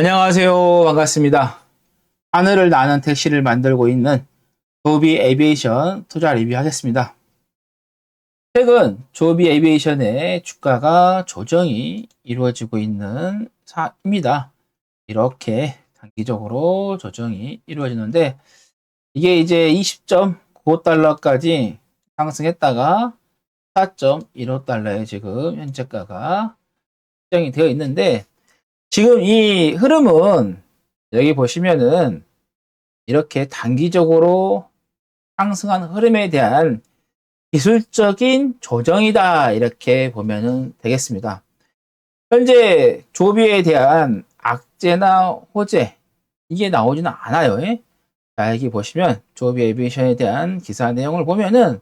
안녕하세요. 반갑습니다. 하늘을 나는 택시를 만들고 있는 조비 에비에이션 투자 리뷰하겠습니다. 최근 조비 에비에이션의 주가가 조정이 이루어지고 있는 사입니다. 이렇게 단기적으로 조정이 이루어지는데 이게 이제 20.95달러까지 상승했다가 4.15달러에 지금 현재가가 설정이 되어 있는데 지금 이 흐름은 여기 보시면은 이렇게 단기적으로 상승한 흐름에 대한 기술적인 조정이다 이렇게 보면은 되겠습니다. 현재 조비에 대한 악재나 호재 이게 나오지는 않아요. 예? 자 여기 보시면 조비 에비에이션에 대한 기사 내용을 보면은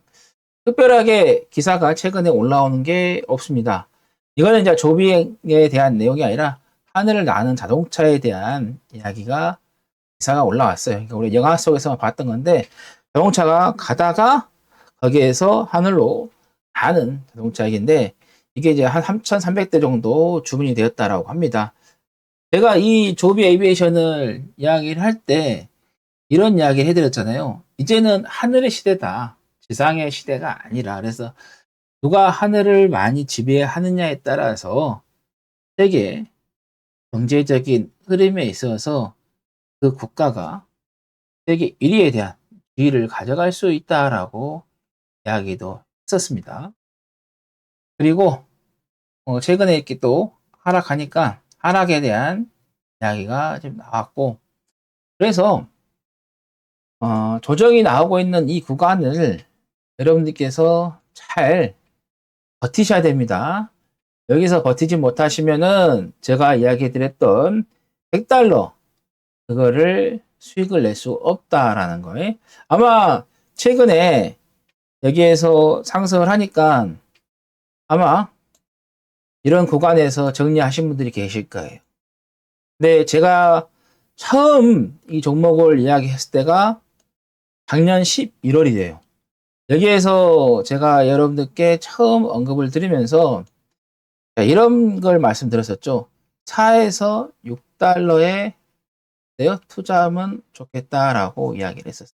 특별하게 기사가 최근에 올라오는 게 없습니다. 이거는 이제 조비에 대한 내용이 아니라 하늘을 나는 자동차에 대한 이야기가 기사가 올라왔어요. 그러니까 우리 영화 속에서만 봤던 건데 자동차가 가다가 거기에서 하늘로 나는 자동차 얘기인데 이게 이제 한 3,300대 정도 주문이 되었다라고 합니다. 제가 이 조비 에비에이션을 이야기를 할 때 이런 이야기를 해드렸잖아요. 이제는 하늘의 시대다. 지상의 시대가 아니라. 그래서 누가 하늘을 많이 지배하느냐에 따라서 세계 경제적인 흐름에 있어서 그 국가가 세계 1위에 대한 지위를 가져갈 수 있다라고 이야기도 했었습니다. 그리고 어, 최근에 이렇게 또 하락하니까 하락에 대한 이야기가 좀 나왔고 그래서 어, 조정이 나오고 있는 이 구간을 여러분들께서 잘 버티셔야 됩니다. 여기서 버티지 못하시면은 제가 이야기 드렸던 100달러 그거를 수익을 낼 수 없다라는 거예요. 아마 최근에 여기에서 상승을 하니까 아마 이런 구간에서 정리하신 분들이 계실 거예요. 근데 제가 처음 이 종목을 이야기했을 때가 작년 11월이에요. 여기에서 제가 여러분들께 처음 언급을 드리면서 이런 걸 말씀드렸었죠. 4에서 6달러에 투자하면 좋겠다라고 이야기를 했었어요.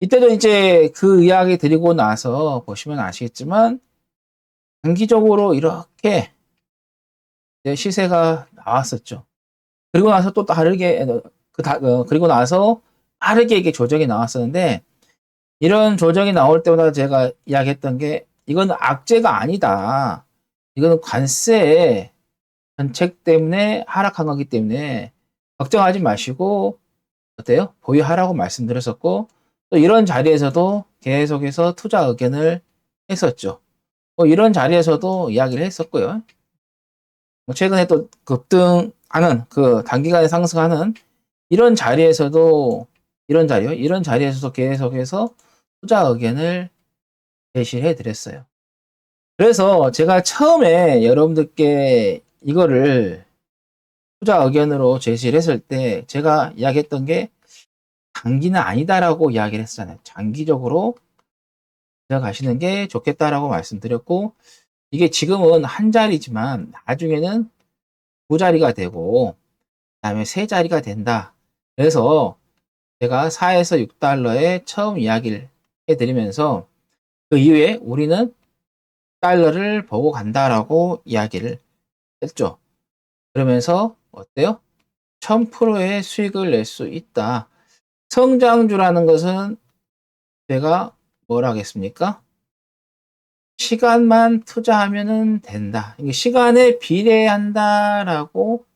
이때도 이제 그 이야기 드리고 나서 보시면 아시겠지만 단기적으로 이렇게 시세가 나왔었죠. 그리고 나서 또 다르게 그 다, 어, 그리고 나서 빠르게 이게 조정이 나왔었는데 이런 조정이 나올 때마다 제가 이야기했던 게 이건 악재가 아니다. 이거는 관세 정책 때문에 하락한 거기 때문에 걱정하지 마시고 어때요? 보유하라고 말씀드렸었고 또 이런 자리에서도 계속해서 투자 의견을 했었죠. 뭐 이런 자리에서도 이야기를 했었고요. 뭐 최근에 또 급등하는 그 단기간에 상승하는 이런 자리에서도 이런 자리요. 이런 자리에서도 계속해서 투자 의견을 제시해 드렸어요. 그래서 제가 처음에 여러분들께 이거를 투자 의견으로 제시를 했을 때 제가 이야기했던 게 단기는 아니다라고 이야기를 했잖아요. 장기적으로 가시는 게 좋겠다라고 말씀드렸고 이게 지금은 한 자리지만 나중에는 두 자리가 되고 그다음에 세 자리가 된다. 그래서 제가 4에서 6달러에 처음 이야기를 해드리면서 그 이후에 우리는 달러를 보고 간다라고 이야기를 했죠. 그러면서 어때요? 1000%의 수익을 낼 수 있다. 성장주라는 것은 제가 뭘 하겠습니까? 시간만 투자하면 된다. 시간에 비례한다라고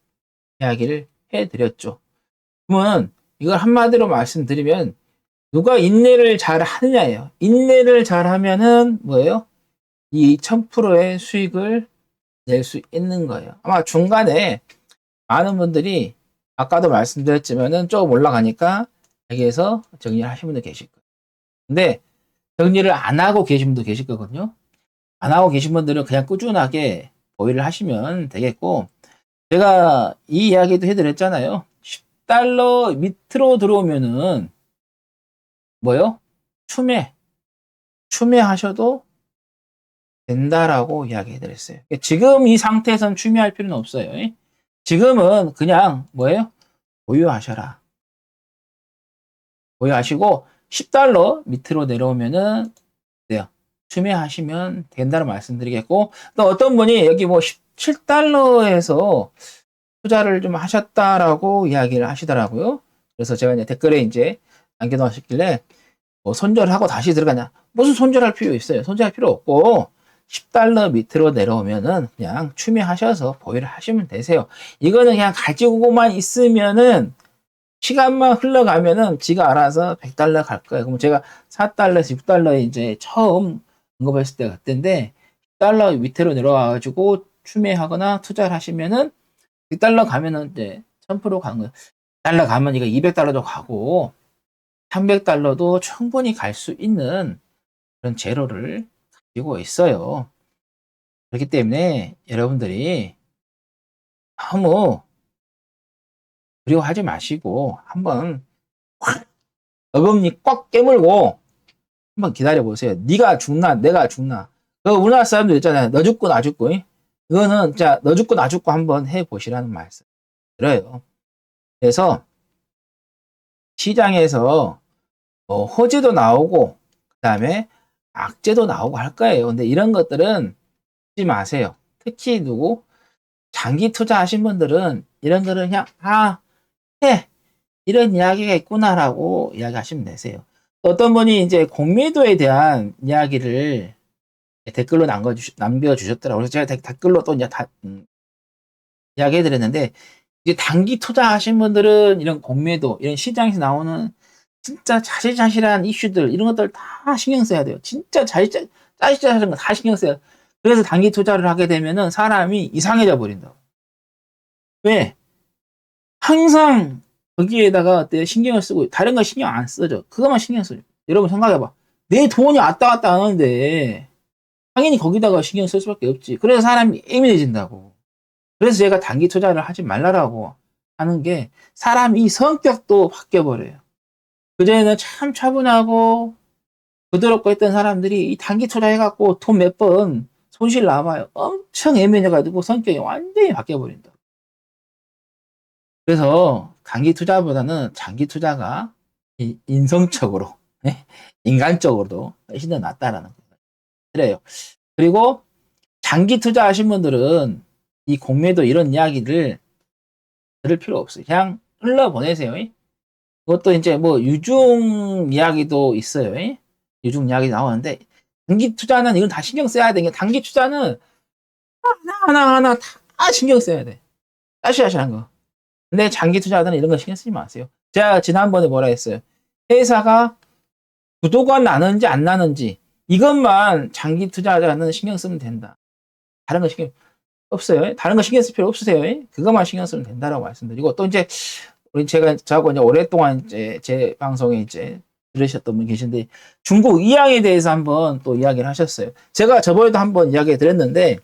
이야기를 해드렸죠. 그러면 이걸 한마디로 말씀드리면 누가 인내를 잘 하느냐예요. 인내를 잘 하면은 뭐예요? 이 1000%의 수익을 낼 수 있는 거예요. 아마 중간에 많은 분들이 아까도 말씀드렸지만은 조금 올라가니까 여기에서 정리를 하신 분들 계실 거예요. 근데 정리를 안 하고 계신 분도 계실 거거든요. 안 하고 계신 분들은 그냥 꾸준하게 보유를 하시면 되겠고, 제가 이 이야기도 해드렸잖아요. 10달러 밑으로 들어오면은, 뭐요? 추매. 추매하셔도 된다라고 이야기 해드렸어요. 지금 이 상태에선 추매할 필요는 없어요. 지금은 그냥 뭐예요? 보유하셔라. 보유하시고 10달러 밑으로 내려오면은 돼요. 추매하시면 된다는 말씀드리겠고 또 어떤 분이 여기 뭐 17달러에서 투자를 좀 하셨다라고 이야기를 하시더라고요. 그래서 제가 이제 댓글에 이제 남겨놓으셨길래 뭐 손절하고 다시 들어가냐? 무슨 손절할 필요 있어요? 손절할 필요 없고 10달러 밑으로 내려오면은 그냥 추매하셔서 보유를 하시면 되세요. 이거는 그냥 가지고만 있으면은 시간만 흘러가면은 지가 알아서 100달러 갈 거예요. 그럼 제가 4달러에서 6달러에 이제 처음 언급했을 때 그때인데 10달러 밑으로 내려와가지고 추매하거나 투자를 하시면은 100달러 가면은 이제 1000% 가는 거예요. 달러 가면 이거 200달러도 가고 300달러도 충분히 갈 수 있는 그런 재료를 가지고 있어요. 그렇기 때문에 여러분들이 너무 두려워하지 마시고 한번 확 어금니 꽉 깨물고 한번 기다려 보세요. 네가 죽나 내가 죽나. 그 우리나라 사람들 있잖아요. 너 죽고 나 죽고. 이? 이거는 자 너 죽고 나 죽고 한번 해 보시라는 말씀 들어요. 그래서 시장에서 뭐 호재도 나오고 그다음에 악재도 나오고 할 거예요. 근데 이런 것들은 하지 마세요. 특히 누구 장기 투자하신 분들은 이런 거를 그냥 아 해. 이런 이야기가 있구나라고 이야기하시면 되세요. 어떤 분이 이제 공매도에 대한 이야기를 댓글로 남겨주셨, 남겨주셨더라고요. 그래서 제가 댓- 댓글로 또 이제 다, 음, 이야기 해드렸는데, 이제 단기 투자하신 분들은 이런 공매도, 이런 시장에서 나오는 진짜 자실자실한 이슈들, 이런 것들 다 신경 써야 돼요. 진짜 자실자, 자실자실한 거 다 신경 써요. 그래서 단기 투자를 하게 되면은 사람이 이상해져 버린다고. 왜? 항상 거기에다가 어때 신경을 쓰고 다른 거 신경 안 쓰죠. 그것만 신경 써요. 여러분 생각해봐. 내 돈이 왔다 갔다 하는데 당연히 거기다가 신경 쓸 수밖에 없지. 그래서 사람이 예민해진다고. 그래서 제가 단기 투자를 하지 말라라고 하는 게 사람 이 성격도 바뀌어 버려요. 그전에는 참 차분하고 부드럽고 했던 사람들이 이 단기 투자해갖고 돈 몇 번 손실 남아요. 엄청 예민해가지고 성격이 완전히 바뀌어 버린다. 그래서 단기 투자보다는 장기 투자가 이- 인성적으로, 예? 인간적으로도 훨씬 더 낫다라는 거예요. 그래요. 그리고 장기 투자하신 분들은 이 공매도 이런 이야기를 들을 필요 없어요. 그냥 흘러보내세요. 예? 그것도 이제 뭐 유중 이야기도 있어요. 예? 유중 이야기 나오는데 단기 투자는 이건 다 신경 써야 되는 게 단기 투자는 하나 하나 하나 다 신경 써야 돼. 따시하시한 거. 근데 장기 투자자는 이런 거 신경 쓰지 마세요. 제가 지난번에 뭐라 했어요? 회사가 구도가 나는지 안 나는지 이것만 장기 투자자는 신경 쓰면 된다. 다른 거 신경 없어요. 다른 거 신경 쓸 필요 없으세요. 그것만 신경 쓰면 된다라고 말씀드리고 또 이제 우리 제가 저하고 이제 오랫동안 이제 제 방송에 이제 들으셨던 분 계신데 중국 이양에 대해서 한번 또 이야기를 하셨어요. 제가 저번에도 한번 이야기 드렸는데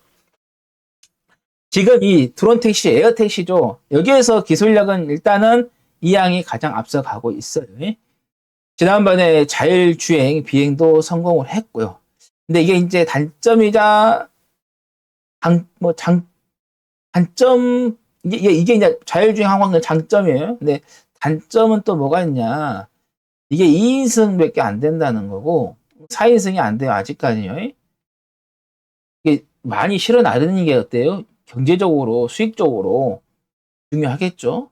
지금 이 드론 택시, 에어 택시죠. 여기에서 기술력은 일단은 이양이 가장 앞서가고 있어요. 지난번에 자율주행 비행도 성공을 했고요. 근데 이게 이제 단점이자 장, 뭐 장, 단점, 이게, 이게 이제 자율주행 항공의 장점이에요. 근데 단점은 또 뭐가 있냐. 이게 2인승 밖에 안 된다는 거고, 4인승이 안 돼요, 아직까지요. 이게 많이 실어 나르는 게 어때요? 경제적으로, 수익적으로 중요하겠죠.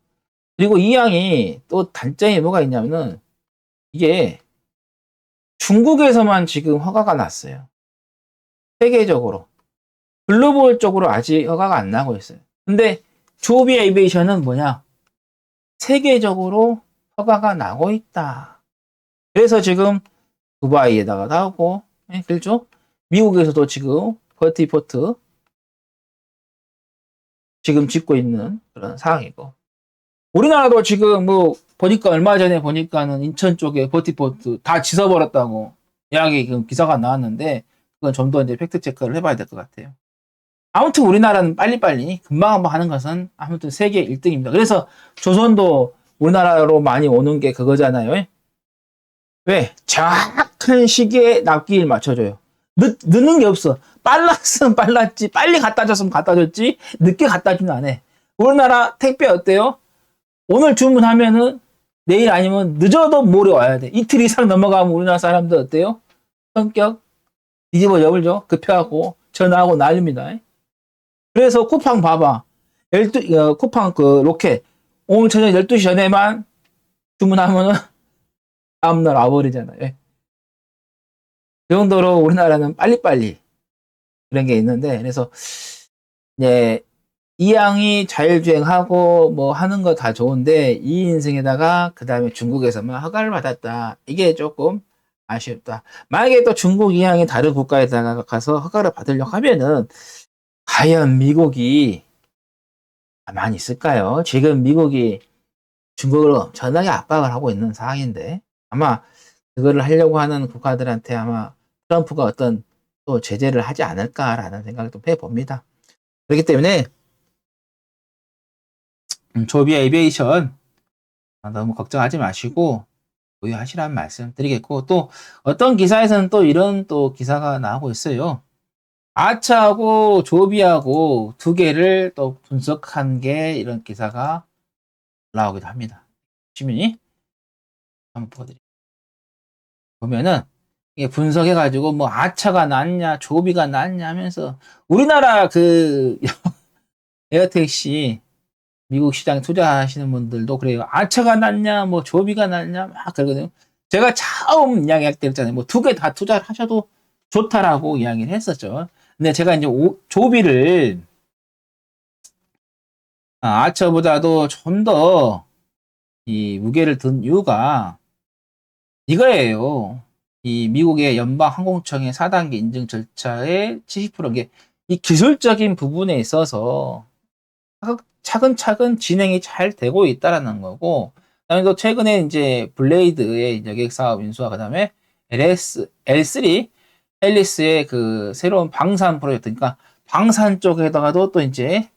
그리고 이 양이 또 단점이 뭐가 있냐면은, 이게 중국에서만 지금 허가가 났어요. 세계적으로. 글로벌 쪽으로 아직 허가가 안 나고 있어요. 근데 조비 에이비에이션은 뭐냐? 세계적으로 허가가 나고 있다. 그래서 지금 두바이에다가 나오고, 예, 그렇죠? 미국에서도 지금 버티포트 지금 짓고 있는 그런 상황이고. 우리나라도 지금 뭐 보니까 얼마 전에 보니까는 인천 쪽에 버티포트 다 지서버렸다고 이야기 그 기사가 나왔는데 그건 좀 더 이제 팩트 체크를 해봐야 될 것 같아요. 아무튼 우리나라는 빨리빨리 금방 한번 하는 것은 아무튼 세계 1등입니다. 그래서 조선도 우리나라로 많이 오는 게 그거잖아요. 왜? 정확한 시기에 납기를 맞춰줘요. 늦, 늦는 게 없어. 빨랐으면 빨랐지. 빨리 갖다 줬으면 갖다 줬지. 늦게 갖다 주면 안 해. 우리나라 택배 어때요? 오늘 주문하면은 내일 아니면 늦어도 모레 와야 돼. 이틀 이상 넘어가면 우리나라 사람들 어때요? 성격 뒤집어 져버죠. 급해하고 전화하고 난립니다. 그래서 쿠팡 봐봐. 12, 어, 쿠팡 그 로켓 오늘 저녁 12시 전에만 주문하면은 다음날 와버리잖아요. 예. 그 정도로 우리나라는 빨리빨리 그런 게 있는데 그래서 이제 이양이 자율주행하고 뭐 하는 거 다 좋은데 이 인승에다가 그 다음에 중국에서만 허가를 받았다. 이게 조금 아쉽다. 만약에 또 중국 이양이 다른 국가에다가 가서 허가를 받으려고 하면은 과연 미국이 가만히 있을까요? 지금 미국이 중국을 엄청나게 압박을 하고 있는 상황인데 아마 그거를 하려고 하는 국가들한테 아마 트럼프가 어떤 또 제재를 하지 않을까라는 생각을 좀 해봅니다. 그렇기 때문에 음, 조비 에비에이션 너무 걱정하지 마시고 보유하시라는 말씀 드리겠고 또 어떤 기사에서는 또 이런 또 기사가 나오고 있어요. 아차하고 조비하고 두 개를 또 분석한 게 이런 기사가 나오기도 합니다. 보시면이 한번 보여드릴게요. 보면은 이게 분석해가지고 뭐 아차가 낫냐 조비가 낫냐 하면서 우리나라 그 에어택시 미국 시장 투자하시는 분들도 그래요. 아차가 낫냐 뭐 조비가 낫냐 막 그러거든요. 제가 처음 이야기할 때 했잖아요. 뭐 두 개 다 투자를 하셔도 좋다라고 이야기를 했었죠. 근데 제가 이제 오, 조비를 아, 아처보다도 좀 더 이 무게를 둔 이유가 이거예요. 이 미국의 연방 항공청의 4단계 인증 절차의 70%인 게이 기술적인 부분에 있어서 차근차근 진행이 잘 되고 있다라는 거고, 그다음에 또 최근에 이제 블레이드의 여객 사업 인수와 그다음에 LS L3 헬리스의 그 새로운 방산 프로젝트, 그러니까 방산 쪽에다가도 또 이제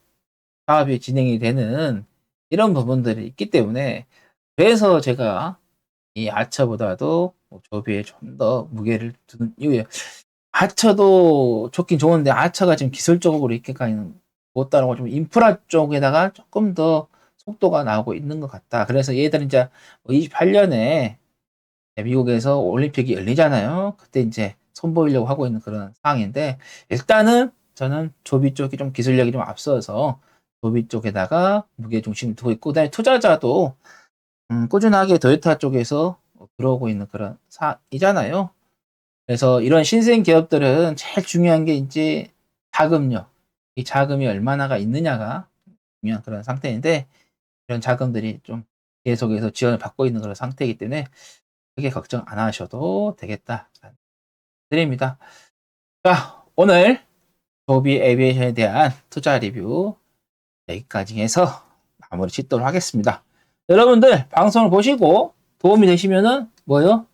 사업이 진행이 되는 이런 부분들이 있기 때문에 그래서 제가 이 아처보다도 뭐 조비에 좀 더 무게를 두는 이유예요. 아처도 좋긴 좋은데 아처가 지금 기술적으로 이렇게까지는 못 따라고 좀 인프라 쪽에다가 조금 더 속도가 나오고 있는 것 같다. 그래서 얘들은 이제 28년에 뭐 미국에서 올림픽이 열리잖아요. 그때 이제 선보이려고 하고 있는 그런 상황인데 일단은 저는 조비 쪽이 좀 기술력이 좀 앞서서 조비 쪽에다가 무게 중심을 두고 있고 그다음에 투자자도 음, 꾸준하게 도요타 쪽에서 들어오고 있는 그런 사이잖아요. 그래서 이런 신생 기업들은 제일 중요한 게 이제 자금력. 이 자금이 얼마나가 있느냐가 중요한 그런 상태인데 이런 자금들이 좀 계속해서 지원을 받고 있는 그런 상태이기 때문에 크게 걱정 안 하셔도 되겠다. 드립니다. 자, 오늘 조비 에비에이션에 대한 투자 리뷰 여기까지 해서 마무리 짓도록 하겠습니다. 여러분들 방송을 보시고 도움이 되시면은 뭐요?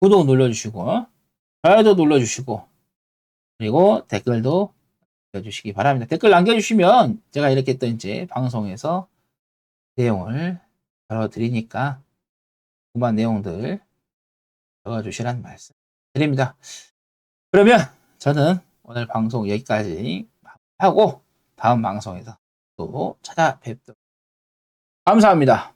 구독 눌러주시고 좋아요도 눌러주시고 그리고 댓글도 남겨주시기 바랍니다. 댓글 남겨주시면 제가 이렇게 또 이제 방송에서 내용을 다뤄드리니까 궁금한 내용들 적어주시라는 말씀 드립니다. 그러면 저는 오늘 방송 여기까지 하고 다음 방송에서 또 찾아뵙도록 감사합니다.